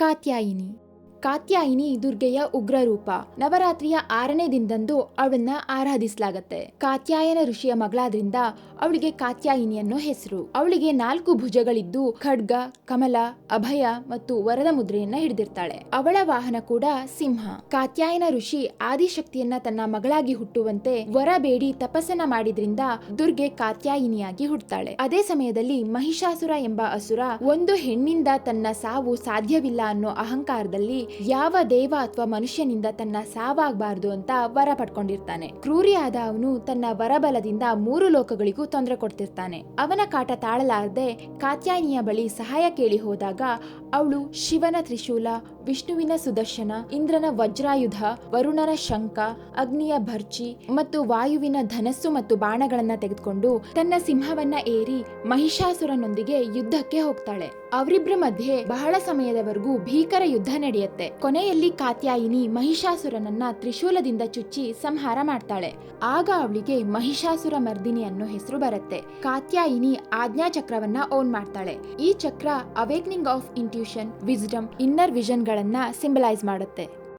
ಕಾತ್ಯಾಯಿನಿ. ಕಾತ್ಯಾಯಿನಿ ದುರ್ಗೆಯ ಉಗ್ರ ರೂಪ. ನವರಾತ್ರಿಯ ಆರನೇ ದಿನದಂದು ಅವಳನ್ನ ಆರಾಧಿಸಲಾಗತ್ತೆ. ಕಾತ್ಯಾಯನ ಋಷಿಯ ಮಗಳಾದ್ರಿಂದ ಅವಳಿಗೆ ಕಾತ್ಯಾಯಿನಿ ಅನ್ನೋ ಹೆಸರು. ಅವಳಿಗೆ ನಾಲ್ಕು ಭುಜಗಳಿದ್ದು ಖಡ್ಗ, ಕಮಲ, ಅಭಯ ಮತ್ತು ವರದ ಮುದ್ರೆಯನ್ನ ಹಿಡಿದಿರ್ತಾಳೆ. ಅವಳ ವಾಹನ ಕೂಡ ಸಿಂಹ. ಕಾತ್ಯಾಯನ ಋಷಿ ಆದಿಶಕ್ತಿಯನ್ನ ತನ್ನ ಮಗಳಾಗಿ ಹುಟ್ಟುವಂತೆ ವರ ಬೇಡಿ ತಪಸ್ಸನ್ನ ಮಾಡಿದ್ರಿಂದ ದುರ್ಗೆ ಕಾತ್ಯಾಯಿನಿಯಾಗಿ ಹುಟ್ಟುತ್ತಾಳೆ ಅದೇ ಸಮಯದಲ್ಲಿ ಮಹಿಷಾಸುರ ಎಂಬ ಅಸುರ ಒಂದು ಹೆಣ್ಣಿಂದ ತನ್ನ ಸಾವು ಸಾಧ್ಯವಿಲ್ಲ ಅನ್ನೋ ಅಹಂಕಾರದಲ್ಲಿ ಯಾವ ದೇವ ಅಥವಾ ಮನುಷ್ಯನಿಂದ ತನ್ನ ಸಾವಾಗಬಾರದು ಅಂತ ವರ ಪಡ್ಕೊಂಡಿರ್ತಾನೆ. ಕ್ರೂರಿಯಾದ ಅವನು ತನ್ನ ವರಬಲದಿಂದ ಮೂರು ಲೋಕಗಳಿಗೂ ತೊಂದರೆ ಕೊಡ್ತಿರ್ತಾನೆ. ಅವನ ಕಾಟ ತಾಳಲಾರದೆ ಕಾತ್ಯಾಯಿನಿಯ ಬಳಿ ಸಹಾಯ ಕೇಳಿ ಹೋದಾಗ ಅವಳು ಶಿವನ ತ್ರಿಶೂಲ, ವಿಷ್ಣುವಿನ ಸುದರ್ಶನ, ಇಂದ್ರನ ವಜ್ರಾಯುಧ, ವರುಣನ ಶಂಕ ಅಗ್ನಿಯ ಭರ್ಚಿ ಮತ್ತು ವಾಯುವಿನ ಧನಸ್ಸು ಮತ್ತು ಬಾಣಗಳನ್ನ ತೆಗೆದುಕೊಂಡು ತನ್ನ ಸಿಂಹವನ್ನ ಏರಿ ಮಹಿಷಾಸುರನೊಂದಿಗೆ ಯುದ್ಧಕ್ಕೆ ಹೋಗ್ತಾಳೆ. ಅವರಿಬ್ಬರ ಮಧ್ಯೆ ಬಹಳ ಸಮಯದವರೆಗೂ ಭೀಕರ ಯುದ್ಧ ನಡೆಯುತ್ತೆ. ಕೊನೆಯಲ್ಲಿ ಕಾತ್ಯಾಯಿನಿ ಮಹಿಷಾಸುರನನ್ನ ತ್ರಿಶೂಲದಿಂದ ಚುಚ್ಚಿ ಸಂಹಾರ ಮಾಡ್ತಾಳೆ. ಆಗ ಅವಳಿಗೆ ಮಹಿಷಾಸುರ ಮರ್ದಿನಿ ಅನ್ನೋ ಹೆಸರು ಬರುತ್ತೆ. ಕಾತ್ಯಾಯಿನಿ ಆಜ್ಞಾ ಚಕ್ರವನ್ನ ಓನ್ ಮಾಡ್ತಾಳೆ. ಈ ಚಕ್ರ awakening of intuition, wisdom, inner vision ಗಳನ್ನ ಸಿಂಬಲೈಸ್ ಮಾಡುತ್ತೆ.